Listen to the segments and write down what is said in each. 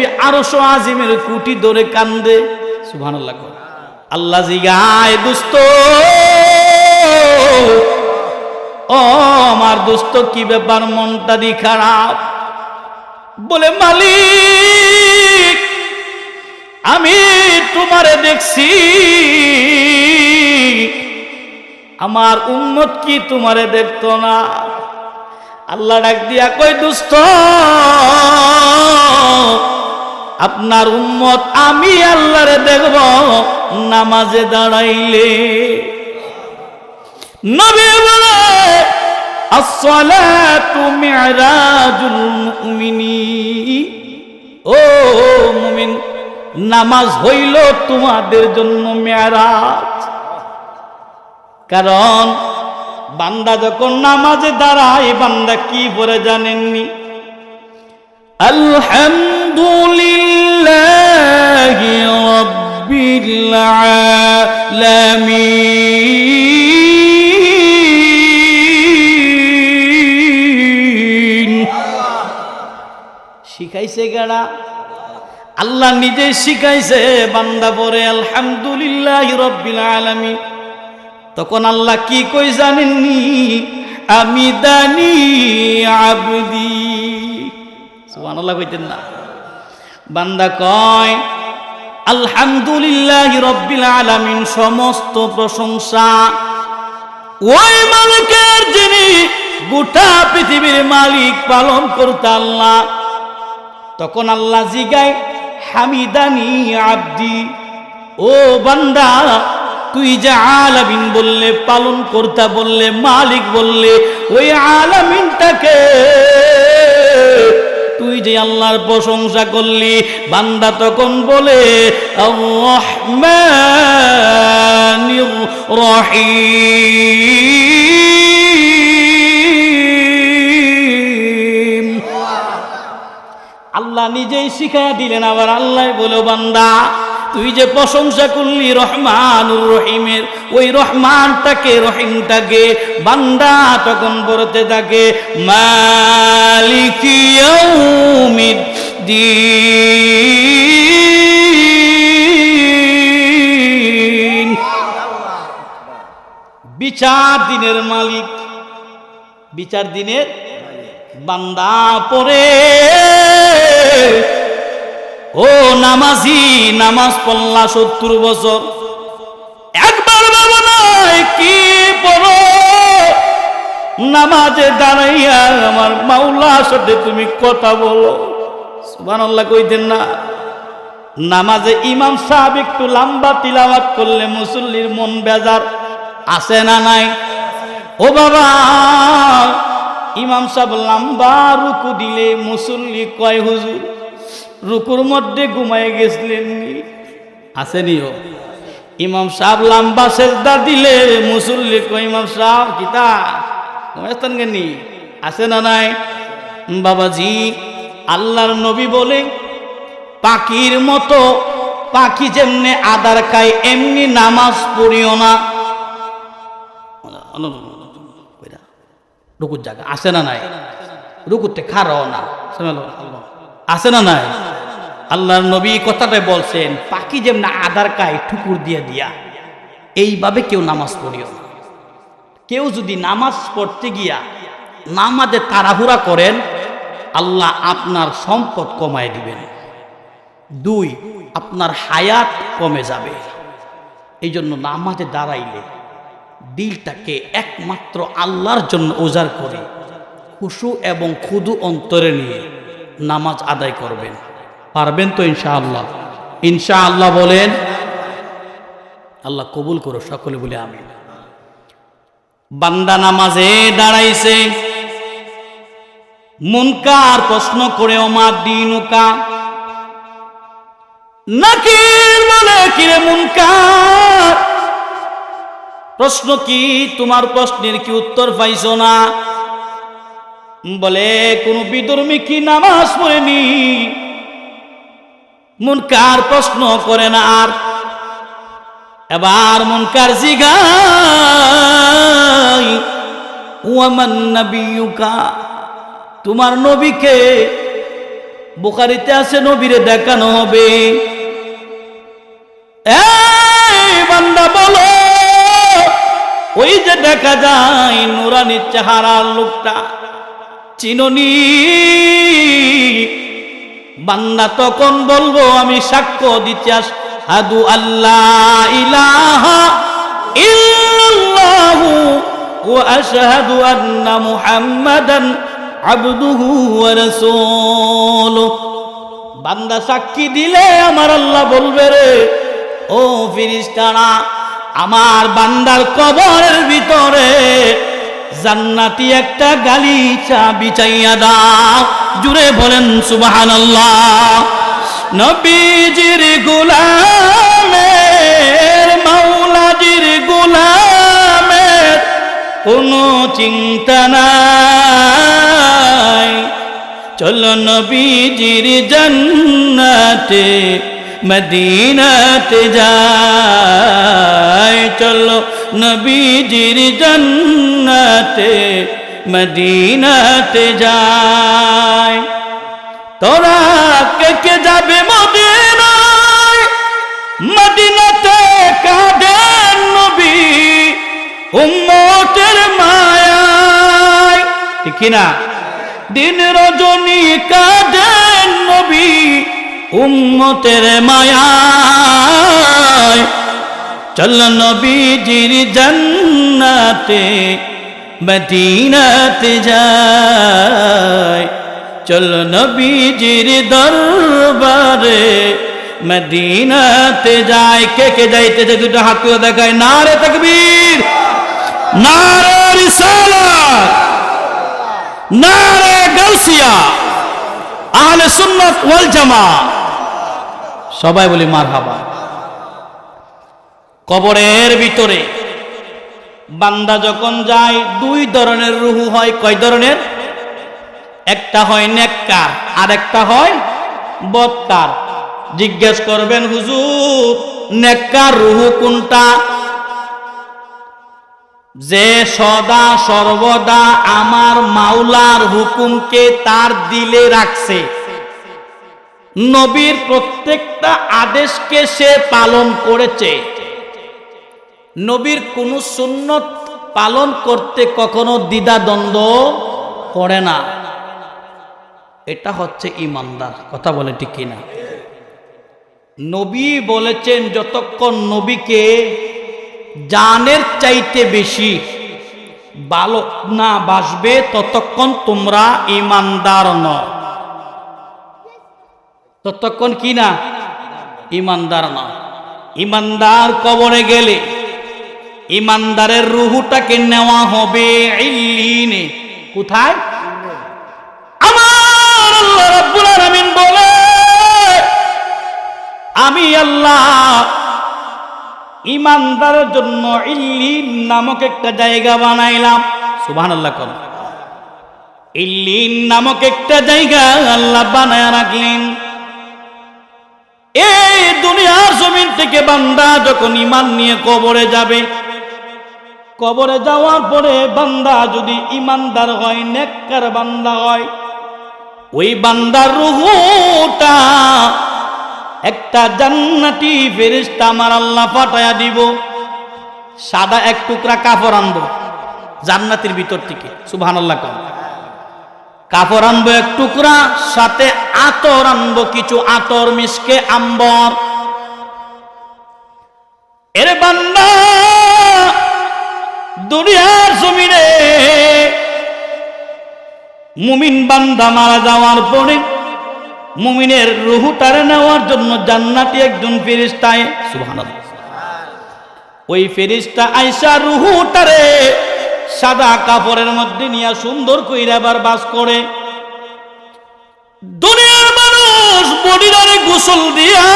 নবী আরশো আজিমের কুটি ধরে কান্দে। সুবহানাল্লাহ। আল্লাহ জিগায়, দুস্ত, ও আমার দোস্ত, কি ব্যাপার? মনটা দি খারাপ। বলে, মালিক, আমি তোমারে দেখছি। আমার উম্মত কি তোমারে দেখত না? আল্লাহ ডাক দিয়া কই দুস্থ আপনার উম্মত, আমি আল্লাহরে দেখব, নামাজে দাঁড়াইলে। নবী বলে, আসসালাতু মিরাজুল ও মুমিন, নামাজ হইল তোমাদের জন্য মেরাজ। কারণ, বান্দা যখন নামাজে দাঁড়ায়, বান্দা কি বলে জানেননি? আলহামদুলিল্লাহ। রব্বিল আলামিন। শিখাইছে গাড়া আল্লাহ নিজে শিখাইছে, বান্দা পরে আলহামদুলিল্লাহ রব্বিল আলামিন। তখন আল্লাহ কি কই জানেননি? আমি দানি আবদি। সুবহানাল্লাহ কইতেন না। বান্দা কয় আলহামদুলিল্লাহ রব্বিল আলামিন, সমস্ত প্রশংসা। ওই মালিকের যিনি গোটা পৃথিবীর মালিক পালন করতে আল্লাহ, তখন আল্লাহ জিগায়, হামিদানি আব্দি, ও বান্দা, তুই যে আলামিন বললে পালন করতা বললে, মালিক বললে, ওই আলামিনটাকে তুই যে আল্লাহর প্রশংসা করলি, বান্দা তখন বলে রহিম। আল্লাহ নিজেই শিখাইয়া দিলেন, আবার আল্লাহ বলো, বান্দা তুই যে প্রশংসা করলি রহমানুর রহিমের, ওই রহমানটাকে রহিমটাকে বান্দা তখন বলতে থাকে মালিকিয়ৌমিদ দিন বিচার দিনের মালিক, বিচার দিনের বান্দা পরে ও নামাজি, নামাজ পড়লা সত্তর বছর। একবার বাবা কি পড়ো? নামাজে দাঁড়াইয়া আমার মাওলার সাথে তুমি কথা বলো। সুবান আল্লাহ কইতেন না। নামাজে ইমাম সাহেব একটু লম্বা তিলাওয়াত করলে মুসল্লির মন বেজার। আছে না নাই? ও বাবা, ইমাম সাহেব লম্বা রুকু দিলে মুসল্লি কয়, হুজুর রুকুর মধ্যে ঘুমায় গেছিলেন নি আসেনি ইমাম সাহেব লম্বা সেজদা দিলে মুসল্লি কয় ইমাম সাহেব কিতা ঘুমাইস্তান গেনি আছে না নাই বাবাজি আল্লাহর নবী বলে পাখির মতো পাখি যেমনি আদার খায় এমনি নামাজ পড়িও না রুকুর জায়গা আছে না নাই রুকুতে খারাও না আছে না নাই? আল্লাহর নবী কথাটাই বলছেন, পাখি যেমন আদার কায়, ঠুকুর দিয়ে দিয়া। এইভাবে কেউ নামাজ পড়িও না। কেউ যদি নামাজ পড়তে গিয়া নামাজে তাড়াহুড়া করেন, আল্লাহ আপনার সম্পদ কমায় দিবেন। দুই, আপনার হায়াত কমে যাবে। এই জন্য নামাজে দাঁড়াইলে দিলটাকে একমাত্র আল্লাহর জন্য ওজার করে, খুশু এবং ক্ষুদু অন্তরে নিয়ে নামাজ আদায় করবেন। পারবেন তো ইনশাআল্লাহ? ইনশাআল্লাহ বলেন, আল্লাহ কবুল করো সকলে বলে আমি বান্দা নামাজে দাঁড়াইছে। মুনকার প্রশ্ন করে ওমার দিনুকা, নাকির বলে কিরে মুনকার? প্রশ্ন কি? তোমার প্রশ্নের কি উত্তর পাইছো না? বলে, কোন বিধর্মী কি নামাজ পড়েনি? মুনকার প্রশ্ন করে না আর। এবার মুনকার জিগাই তোমার নবীকে বুখারিতে আছে নবীরে দেখানো হবে। বলো, ওই যে দেখা যায় নুরানি চেহারার লোকটা। চিননি। বান্দা তখন বলব, আমি সাক্ষ্য দিতে আস হাদু আল্লাহ ইলাহা ইল্লাল্লাহু ওয়া আশহাদু আন্না মুহাম্মাদান আবদুহু ওয়া রাসূলুহু। বান্দা সাক্ষী দিলে আমার আল্লাহ বলবে রে, ও ফিরিস্তারা, আমার বান্দার কবরের ভিতরে জান্নাতি একটা গালিচা বিছাইয়া দাও। জুড়ে বলেন, সুবহানাল্লাহ। নবীজির গোলামের, মাওলাজির গোলামের কোনো চিন্তা নাই। চলো নবীজির জন্নাতে মদিনাতে যায়। চলো নবীজির জন্নাতে মদিনাতে যায়। তোরা কে কে যাবে মদিনায়? মদিনাতে কাঁদেন নবী? উম্মতের মায়ায়। ঠিক কি না দিন রজনী কাঁদেন নবী? উম্মতের মায়ায় চল নবীজির জন্নাতে মদিনাতে যায়। চল নবীজির দরবারে মদিনাতে যায়। কে কে যাইতেছে দুটো হাত তুলে দেখায়? নারে তকবীর, নারে রিসালাত, নারে গাউসিয়া, আহলে সুন্নাত ওয়াল জামা সবাই বলি মারহাবা। কবরের ভিতরে বান্দা যখন যায়, দুই ধরনের রুহু হয়। কয় ধরনের? একটা হয় নেককার আর একটা হয় বৎকার জিজ্ঞেস করবেন, হুজুর, নেককার রুহু কোনটা? যে সদা সর্বদা আমার মাওলার হুকুমকে তার দিলে রাখছে। নবীর প্রত্যেকটা আদেশকে সে পালন করেছে। নবীর কোন সুন্নত পালন করতে কখনো দ্বিধা দ্বন্দ্ব করে না। এটা হচ্ছে ইমানদার, কথা বলে ঠিক কিনা? নবী বলেছেন, যতক্ষণ নবীকে জানের চাইতে বেশি বালক না বাসবে, ততক্ষণ তোমরা ইমানদার ন ততক্ষণ কি না? ইমানদার না। ইমানদার কবরে গেলে ইমানদারের রুহুটাকে নেওয়া হবে কোথায়? আমার আল্লাহ বলে, আমি আল্লাহ ইমানদারের জন্য ইল্লিন নামক একটা জায়গা বানাইলাম। সুবহানাল্লাহ কোন ইল্লিন নামক একটা জায়গা আল্লাহ বানায় রাখলেন। এই দুনিয়ার জমিন থেকে বান্দা যখন ইমান নিয়ে কবরে যাবে, কবরে যাওয়ার পরে বান্দা যদি ইমানদার হয়, নেককার বান্দা হয়, ওই বান্দার রুহুটা একটা জান্নাতি ফেরিস্তা আমার আল্লাহ পাঠায়া দিব। সাদা এক টুকরা কাপড় আনব, জান্নাতির ভিতর থেকে সুবহান আল্লাহ কম কাপড় আনব এক টুকরা, সাথে আতর আনব কিছু আতর, মিশকে আম্বর। এর বান্দা, দুনিয়ার জমিনে মুমিন বান্দা মারা যাওয়ার পরে মুমিনের রুহুটারে নেওয়ার জন্য জান্নাতি একজন ফেরিস্তায় সুবহানাল্লাহ, ওই ফেরিস্তা আইসা রুহুটারে সাদা কাপড়ের মধ্যে নিয়ে সুন্দর কইরা আবার বাস করে। দুনিয়ার মানুষ বডিরারে গোসল দিয়া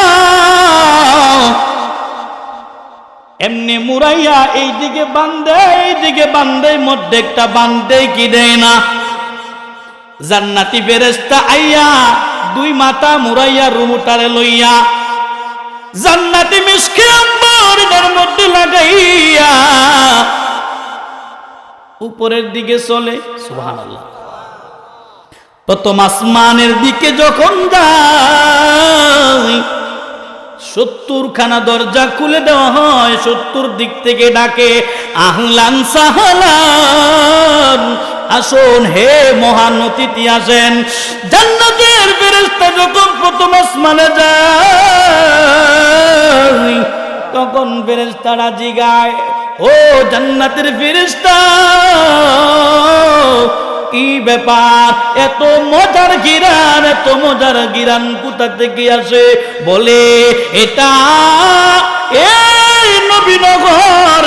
এমনি মুরাইয়া এই দিকে বান্ধে এই দিকে বান্ধে মধ্যে একটা বান্ধে কি দেয় না। জান্নাতি ফেরেস্তা আইয়া দুই মাথা মুরাইয়া রুমুটারে লইয়া জান্নাতি মিসকে আম্বরের মধ্যে লাগাইয়া উপরের দিকে চলে, সুবহানাল্লাহ। প্রথম আসমানের দিকে যখন যাই সত্তর খানা দরজা খুলে দেওয়া হয়, সত্তর দিক থেকে ডাকে, আহলান সাহালান, আসুন হে মহান অতিথি, আসেন। জান্নাতের ফেরেশতা যখন প্রথম আসমানে যায়, তখন ফেরেশতারা জিগায় ও জান্নাতের ফেরেশতা, কি ব্যাপার? এত মজার গিরান, এত মজার গিরান কোথা থেকে আসে? বলে, এটা এই নবীনগরের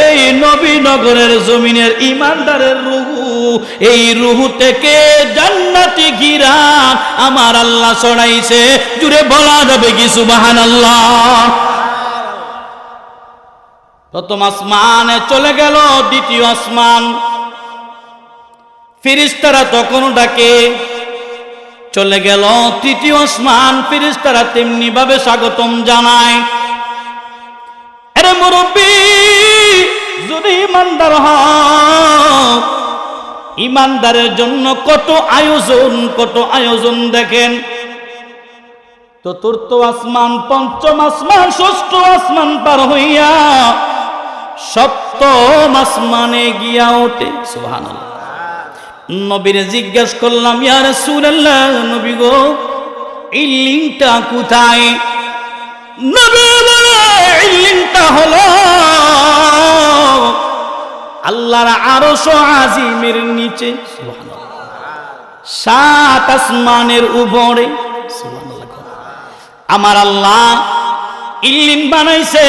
এই নবীনগরের জমিনের ইমানদারের রুহু। এই রুহু থেকে জান্নাতি গিরান আমার আল্লাহ ছড়াইছে। জুড়ে বলা যাবে কি সুবাহান আল্লাহ প্রথম আসমানে চলে গেল, দ্বিতীয় আসমান। ফিরিস্তারা তখন ডাকে, চলে গেল তৃতীয় আসমান। ফিরিস্তারা তেমনি ভাবে স্বাগতম জানায়। মুরব্বী, যদি ইমানদার ইমানদারের জন্য কত আয়োজন কত আয়োজন দেখেন। চতুর্থ আসমান, পঞ্চম আসমান, ষষ্ঠ আসমান পার হইয়া সপ্তম আসমানে গিয়া ওঠে, সুবহানাল্লাহ। নবীরে জিজ্ঞেস করলাম, ইয়া রাসূলুল্লাহ, নবী গো, এই লিঙ্কটা কোথায়? নবী বলে, এই লিঙ্কটা হলো আল্লাহর আরশ আজিমের নিচে সাত আসমানের উপরে আমার আল্লাহ ইল্লিন বানাইছে।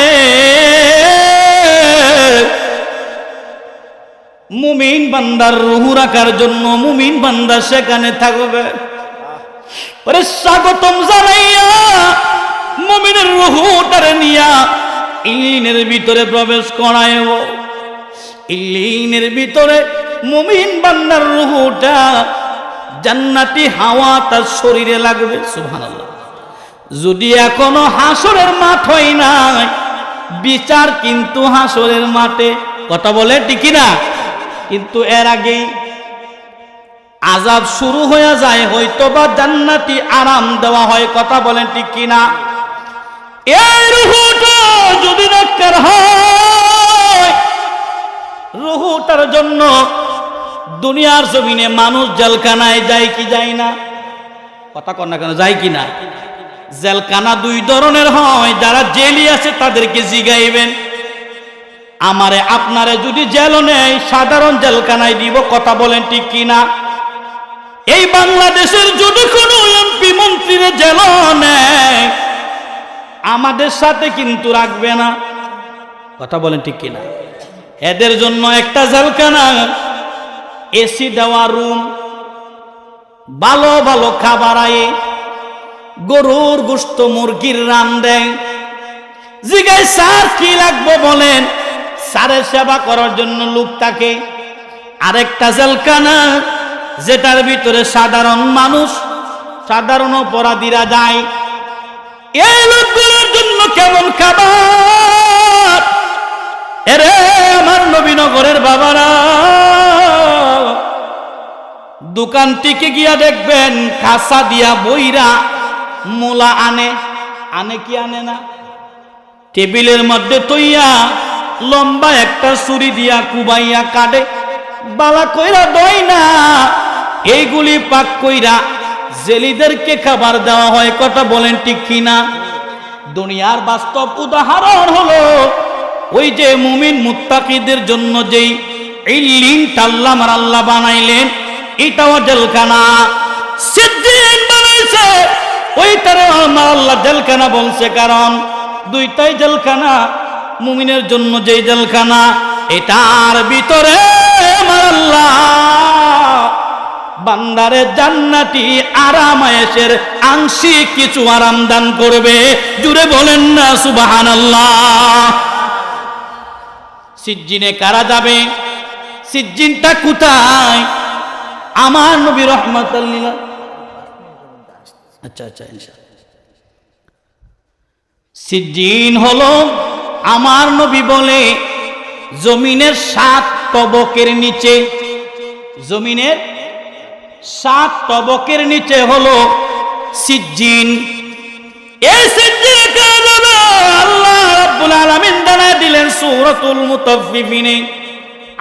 মুমিন বান্দার রুহু রাখার জন্য মুমিন বান্দা সেখানে থাকবে। ওরে স্বাগতম জানাইয়া মুমিনের রুহুটারে নিয়া ইল্লিনের ভিতরে প্রবেশ করায়ব ইল্লিনের ভিতরে মুমিন বান্দার রুহুটা জান্নাতি হাওয়া তার শরীরে লাগবে, সুবহানাল্লাহ। যদি এখনও হাসরের মাঠ হয় নাই বিচার কিন্তু হাসরের মাঠে। কথা বলে ঠিকই না কিন্তু এর আগেই আজাব শুরু হয়ে যায় হয়তো বা জান্নাতি আরাম দেওয়া হয়। কথা বলেন, ঠিক কিনা? এই রুহুটা যদি ডাক্তার হয়, রুহুটার জন্য দুনিয়ার জমিনে মানুষ জেলখানায় যায় কি যায় না? কথা না কেন, যায় কি না? জেলখানা দুই ধরনের হয়, যারা জেলি আছে তাদেরকে জিগাইবেন। আমারে, আপনারে যদি জেলও নেই, সাধারণ জেলখানায় দিব, কথা বলেন ঠিক কিনা? এই বাংলাদেশের যদি কোনো এমপি মন্ত্রীরে জেল নেয়, আমাদের সাথে কিন্তু রাখবে না। কথা বলেন ঠিক কিনা? এদের জন্য একটা জেলখানা, এসি দেওয়া রুম, ভালো ভালো খাবার আয়ে গরুর গোস্ত মুরগির রান দেয়। জিগায়, স্যার, কি লাগবে বলেন? স্যারের সেবা করার জন্য লোক থাকে। আরেকটা জেলখানা, যেটার ভিতরে সাধারণ মানুষ, সাধারণ অপরাধীরা যায়। জন্য কেমন খাবার? এরে, আমার নবীনগরের বাবারা দোকান থেকে গিয়া দেখবেন খাসা দিয়া বইরা মোলা আনে। আনে কি আনে না? টেবিলের মধ্যে তৈয়া লম্বা একটা ছুরি দিয়া কুবাইয়া কাটে বালা কইরা দই না। এইগুলি পাক কইরা জেলিদেরকে খাবার দেওয়া হয়। কথা বলেন ঠিক কিনা দুনিয়ার বাস্তব উদাহরণ হলো, ওই যে মুমিন মুত্তাকিদের জন্য যেই এই লিঙ্কটা আল্লাহ আমার আল্লাহ বানাইলেন, এটাও জেলখানা। সিদ্দিন বানাইছে। ওইটারে আমার আল্লাহ জেলখানা বলছে, কারণ দুইটাই জেলখানা, মুমিনের জন্য যেই জেলখানা, এটার ভিতরে আমার আল্লাহ। বান্দারে জান্নাতি আরামায়েশের আংশিক কিছু আরাম দান করবে। জুড়ে বলেন না সুবাহান সিজ্জিনে কারা যাবে? সিজ্জিনটা কোথায়? আমার নবী রহমতাল্লিলা আচ্ছা আচ্ছা ইনশাআল্লাহ। সিজ্জিন হলো আমার নবী বলে, জমিনের সাত তবকের নিচে, জমিনের সাত তবকের নিচে হলো সিজ্জিন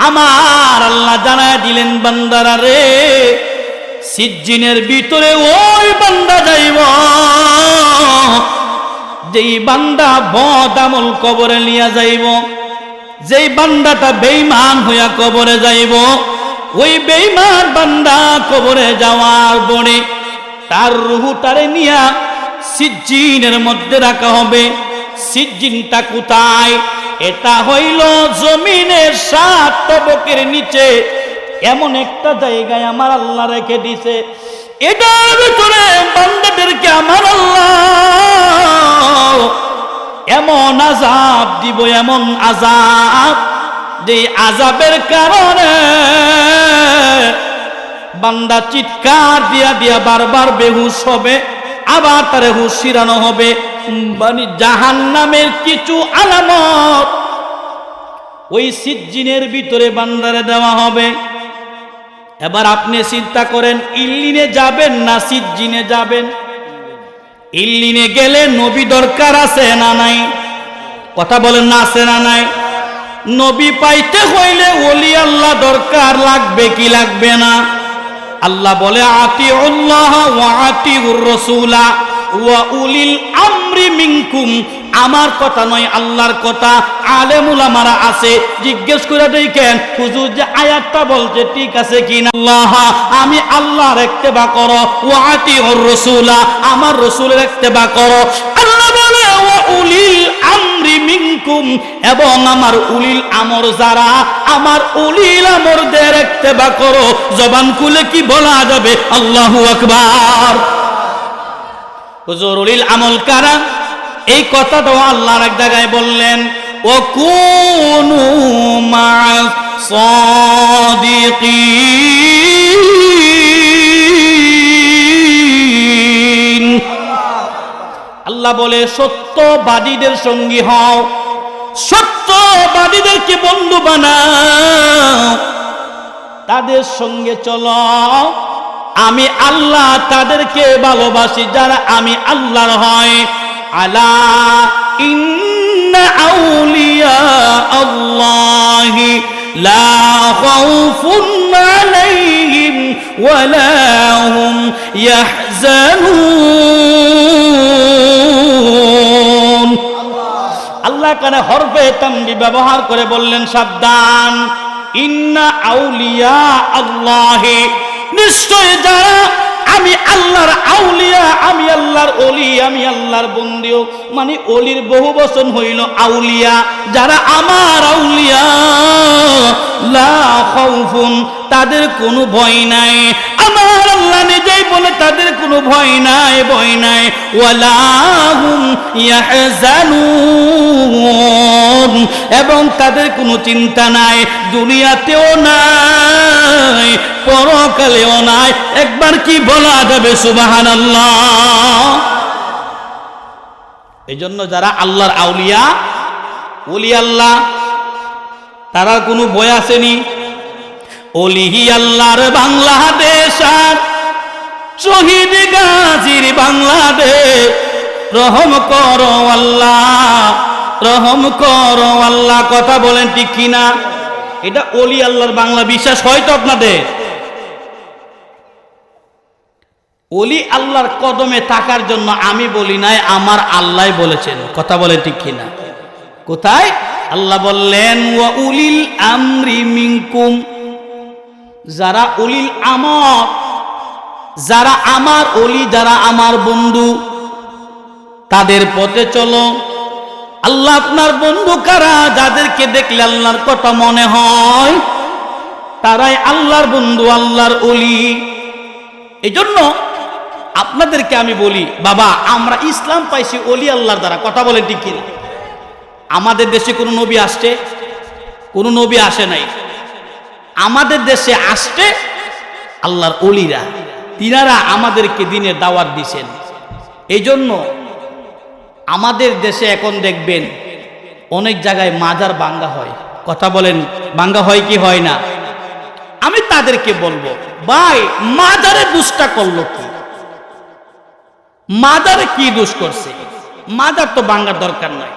আমার আল্লাহ জানায় দিলেন, বান্দারা রে সিজ্জিনের ভিতরে ওই বান্দা যাইব। যেই বান্দা বদ আমল কবরে নিয়ে যাইব, যেই বান্দাটা বেইমান হইয়া কবরে যাইব, ওই বেইমান বান্দা কবরে যাওয়ার পরে তার রুহুটারে নিয়া সিজ্জিনের মধ্যে রাখা হবে। সিজ্জিনটা কোথায়? এটা হইল জমিনের সাত তবকের নিচে এমন একটা জায়গায় আমার আল্লাহ রেখে দিছে। এটার ভিতরে বান্দাদেরকে আমার আল্লাহ এমন আজাব দিব, এমন আজাব যে আজাবের কারণে বান্দা চিৎকার দিয়া দিয়া বারবার বেহুশ হবে, আবার তারে হুশ শিরানো হবে। মানে জাহান নামের কিছু আলামত ওই সিজ্জিনের ভিতরে বান্দারে দেওয়া হবে। এবার আপনি চিন্তা করেন, ইল্লিনে যাবেন না সিজ্জিনে যাবেন? ইল্লিনে গেলে নবী দরকার আছে না নাই? কথা বলেন না আছে না নাই? নবী পাইতে হইলে ওলি আল্লাহ দরকার, লাগবে কি লাগবে না? আল্লাহ বলে আতি আল্লাহ আতি রসুলা। ওয়া উলিল আমরি কথা নয়, আল্লাহর কথা। আলেমুল আমারা আছে। জিজ্ঞেস করে দেখেন, হুজুর যে আয়াতটা বলছে, ঠিক আছে কি আল্লাহ, আমি করো। আতি রসুলা, আমার করো। উলিল আমরি মিনকুম। এবং আমার উলিল আমর যারা, আমার উলিল আমরদের ইত্তেবা করো। জবান খুলে কি বলা যাবে? আল্লাহু আকবার। হুজুর উলিল আমল কারা? এই কথাটাও আল্লাহর এক জায়গায় বললেন ও কুনু আল্লাহ বলে, সত্যবাদীদের সঙ্গী হও, সত্যবাদীদেরকে বন্ধু বানাও, তাদের সঙ্গে চলো। আমি আল্লাহ তাদেরকে ভালোবাসি যারা আমি আল্লাহর হয়। আলা ইন্না আউলিয়া আল্লাহি লা আল্লাহ কানে হরফে তামবি ব্যবহার করে বললেন, সাবধান। ইন্না আউলিয়া আল্লাহে নিশ্চয় যারা আমি আল্লাহর আউলিয়া, আমি আল্লাহর অলি আমি আল্লাহর বন্দিও। মানে অলির বহু বচন হইল আউলিয়া। যারা আমার আউলিয়া তাদের কোনো ভয় নাই। আমার আল্লাহ নিজেই বলে তাদের কোনো ভয় নাই ভয় নাই। ওয়ালাহুম এবং তাদের কোনো চিন্তা নাই। দুনিয়াতেও নাই, পরকালেও নাই। একবার কি বলা যাবে, সুবহানাল্লাহ। এই জন্য যারা আল্লাহর আউলিয়া ওলি আল্লাহ তারা কোনো ভয় আসেনি। ওলিহি আল্লাহর বাংলাদেশ আর শহীদ গাজীর বাংলাদেশ, রহম কর আল্লাহ, রহম করো আল্লাহ। কথা বলেন ঠিক কিনা? এটা ওলি আল্লাহর বাংলা, বিশ্বাস হয়তো আপনাদের? ওলি আল্লাহর কদমে থাকার জন্য আমি বলি নাই, আমার আল্লাহ বলেছেন। কথা বলে ঠিক কিনা? কোথায়? আল্লাহ বললেন, ওয়া উলিল আমরি মিনকুম যারা উলিল আমর, যারা আমার অলি যারা আমার বন্ধু, তাদের পথে চলো। আল্লাহ আপনার বন্ধু কারা? যাদেরকে দেখলে আল্লাহর কথা মনে হয়, তারাই আল্লাহর বন্ধু, আল্লাহর অলি এই জন্য আপনাদেরকে আমি বলি, বাবা, আমরা ইসলাম পাইছি অলি আল্লাহর দ্বারা। কথা বলেন ঠিক কিনা? আমাদের দেশে কোনো নবী আসছে? কোনো নবী আসে নাই। আমাদের দেশে আসছে আল্লাহর অলিরা। তিনারা আমাদেরকে দিনের দাওয়াত দিছেন। এই জন্য আমাদের দেশে এখন দেখবেন অনেক জায়গায় মাজার বাঙ্গা হয়। কথা বলেন বাঙ্গা হয় কি হয় না? আমি তাদেরকে বলব, ভাই, মাজারে দুষ্টা করল কি? মাজারে কি দোষ করছে? মাজার তো ভাঙ্গার দরকার নাই।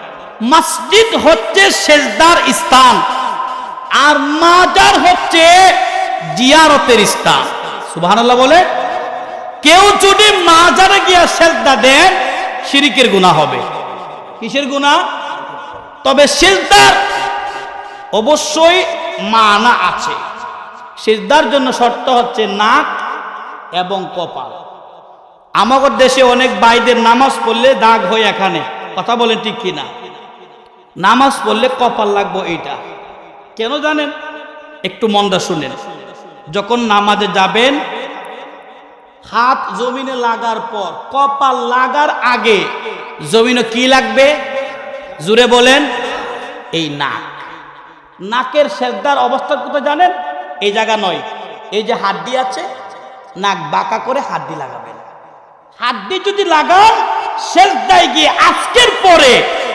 মসজিদ হচ্ছে সেজদার স্থান, আর মাজার হচ্ছে জিয়ারতের স্থান। সুবহানাল্লাহ বলে, কেউ যদি মাজারে গিয়া সেজদা দেন শিরিকের গুনাহ হবে। কিসের গুনাহ? তবে সেজদার অবশ্যই মানা আছে। সেজদার জন্য শর্ত হচ্ছে নাক এবং কপাল। আমাদের দেশে অনেক ভাইদের নামাজ পড়লে দাগ হয় এখানে। কথা বলেন ঠিক কিনা? নামাজ পড়লে কপাল লাগবো এইটা। কেন জানেন? একটু মন্দা শুনেন। যখন নামাজে যাবেন, হাত জমিনে লাগার পর, কপাল লাগার আগে জমিনে কি লাগবে? জুড়ে বলেন, এই নাক। নাকের সেজদার অবস্থা কোথায় জানেন? এই জায়গা নয়। এই যে হাড্ডি আছে, নাক বাঁকা করে হাড্ডি লাগাবেন। হাড্ডি যদি লাগান শেষদায় গিয়ে আজকের পরে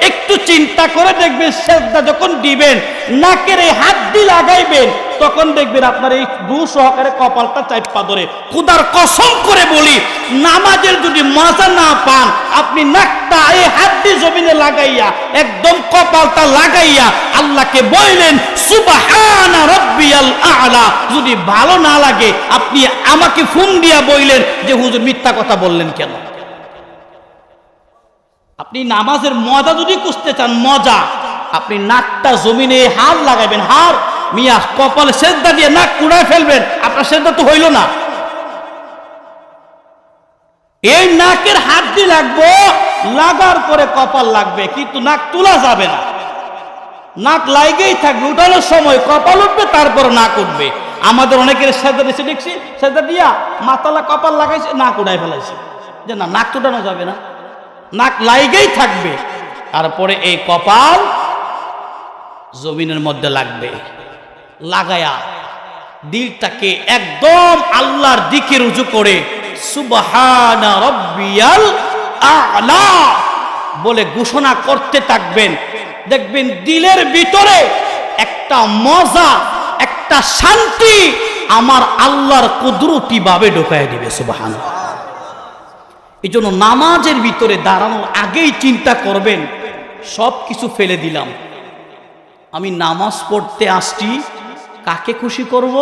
একটু চিন্তা করে দেখবেন শেষদা যখন দিবেন, নাকের এই হাত দিয়ে লাগাইবেন তখন দেখবেন আপনার এই দু সহকারে কপালটা চাইপা ধরে। খুদার কসম করে বলি, নামাজের যদি মজা না পান, আপনি নাকটা এই হাড্ডি জমিনে লাগাইয়া, একদম কপালটা লাগাইয়া আল্লাহকে বললেন, সুবহানা রাব্বিয়াল আ'লা। যদি ভালো না লাগে, আপনি আমাকে ফোন দিয়া বললেন যে, হুজুর মিথ্যা কথা বললেন কেন? আপনি নামাজের মজা যদি খুঁজতে চান, মজা। আপনি নাকটা জমিনে হার লাগাবেন হার মিয়া, কপালে সেদ্ধা দিয়ে নাক কুড়ায় ফেলবেন। আপনার সেদ্ধা তো হইল না। এই নাকের হাত হাড্ডি লাগবো, লাগার পরে কপাল লাগবে, কিন্তু নাক তোলা যাবে না। নাক লাইগেই থাকবে, উঠানোর সময় কপাল উঠবে, তারপর নাক উঠবে। আমাদের অনেকের সেদ্ধা দিয়েছে দেখছি সেদ্ধা দিয়া মাতালা কপাল লাগাইছে, নাক উঠাই ফেলাইছে। যে না, নাক উঠানো যাবে না। নাক লাইগেই থাকবে, তারপরে এই কপাল জমিনের মধ্যে লাগবে। লাগায়া দিলটাকে একদম আল্লাহর দিকে রুজু করে সুবহানা রব্বিয়াল আলা বলে ঘোষণা করতে থাকবেন। দেখবেন দিলের ভিতরে একটা মজা, একটা শান্তি আমার আল্লাহর কুদরতি ভাবে ঢোকায় দিবে সুবহান এই জন্য নামাজের ভিতরে দাঁড়ানোর আগেই চিন্তা করবেন সব কিছু ফেলে দিলাম। আমি নামাজ পড়তে আসছি কাকে খুশি করব?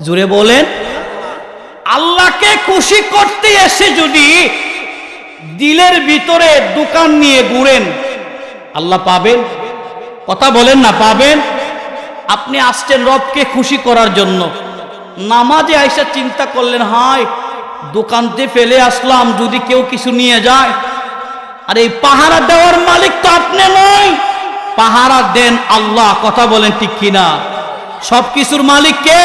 জুড়ে বলেন। আল্লাহকে খুশি করতে এসে যদি দিলের ভিতরে দোকান নিয়ে ঘুরেন, আল্লাহ পাবেন? কথা বলেন না, পাবেন? আপনি আসছেন রবকে খুশি করার জন্য। নামাজে আইসা চিন্তা করলেন, হায় দোকানতে ফেলে আসলাম, যদি কেউ কিছু নিয়ে যায়? আর, এই পাহারা দেওয়ার মালিক তো আপনি নয়। পাহারা দেন আল্লাহ, কথা বলেন ঠিক কিনা? সব কিছুর মালিক কে?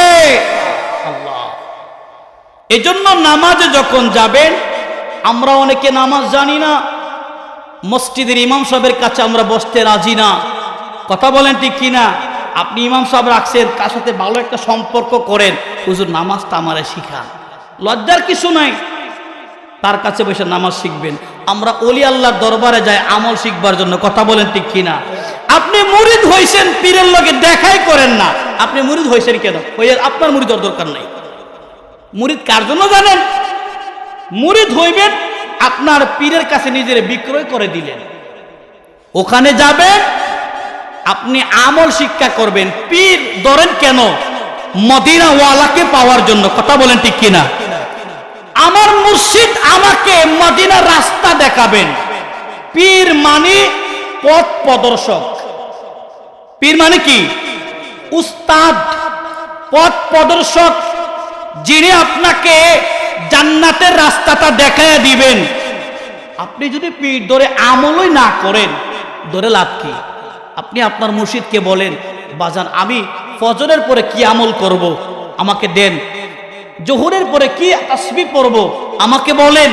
এজন্য নামাজে যখন যাবেন, আমরা অনেকে নামাজ জানি না, মসজিদের ইমাম সাহেবের কাছে আমরা বসতে রাজি না। কথা বলেন ঠিক কিনা? আপনি ইমাম সাহেব রাখছেন তার সাথে ভালো একটা সম্পর্ক করেন? হুজুর, নামাজটা আমারে শিখান। লজ্জার কিছু নাই। তার কাছে বসে নামাজ শিখবেন। আমরা অলি আল্লাহর দরবারে যাই আমল শিখবার জন্য। কথা বলেন ঠিক কিনা? আপনি মুরিদ হইছেন, পীরের লগে দেখাই করেন না। আপনি মুরিদ হইছেন কেন? আপনার মুরিদ দরকার নাই। মুরিদ কার জন্য জানেন? মুরিদ হইবেন আপনার পীরের কাছে নিজের বিক্রয় করে দিলেন। ওখানে যাবেন, আপনি আমল শিক্ষা করবেন। পীর ধরেন কেন? মদিনা ওয়ালাকে পাওয়ার জন্য। কথা বলেন ঠিক কিনা? আমার মুর্শিদ আমাকে মদিনা রাস্তা দেখাবেন। পীর মানে পথ প্রদর্শক। পীর মানে কি? উস্তাদ, পথ প্রদর্শক, যিনি আপনাকে জান্নাতের রাস্তাটা দেখায় দিবেন। আপনি যদি পীর ধরে আমলই না করেন, ধরে লাভ কি? আপনি আপনার মুর্শিদকে বলেন, বাজান, আমি ফজরের পরে কি আমল করব? আমাকে দেন। জোহরের পরে কি তাসবি পড়ব? আমাকে বলেন,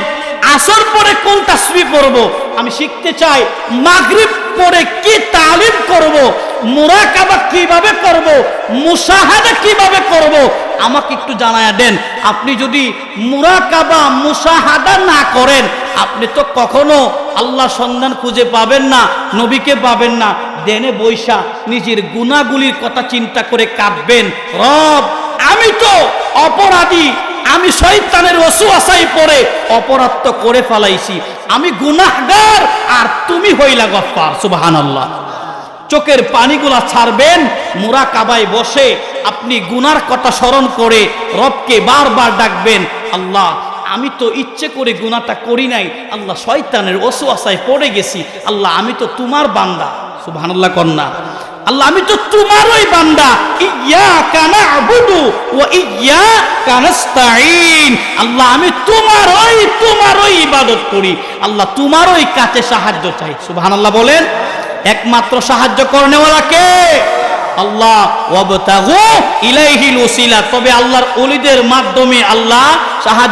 আসর পরে কোন তাসবি পড়ব? আমি শিখতে চাই, মাগরিব পরে কি তালিম করব? মুরাকাবা কীভাবে করব? মুসাহাদা কীভাবে করব? আমাকে একটু জানায়া দেন। আপনি যদি মুরাকাবা মুসাহাদা না করেন, আপনি তো কখনো আল্লাহ সন্ধান খুঁজে পাবেন না, নবীকে পাবেন না। দেনে বৈশা নিজের গুণাগুলির কথা চিন্তা করে কাঁদবেন। রব, আমি তো অপরাধী, আমি শয়তানের ওসুয়াশাই পড়ে অপরাধ তো করে ফেলাইছি। আমি গুনাহগার, আর তুমি হইলা গফফার, সুবহানাল্লাহ। চোখের পানিগুলা ছাড়বেন মুরা কাবায় বসে আপনি গুনার কথা স্মরণ করে রবকে বারবার ডাকবেন, আল্লাহ, আমি তো ইচ্ছে করে গুনাহটা করি নাই, আল্লাহ শয়তানের ওসুয়াশায় পড়ে গেছি, আল্লাহ, আমি তো তোমার বান্দা। সুবহানাল্লাহ কন্যা আল্লাহ, আমি তো তোমারই বান্দা। ইয়া কানা আবুদু ও ইয়া কানাস্তাইন আল্লাহ, আমি তোমারই তোমারই ইবাদত করি। আল্লাহ, তোমারই কাছে সাহায্য চাই। সুবহানাল্লাহ বলেন। একমাত্র সাহায্য করনেওয়ালা কে? আল্লাহ। ইলাইহিল ওসিলা। তবে আল্লাহর ওলিদের মাধ্যমে আল্লাহ সাহায্য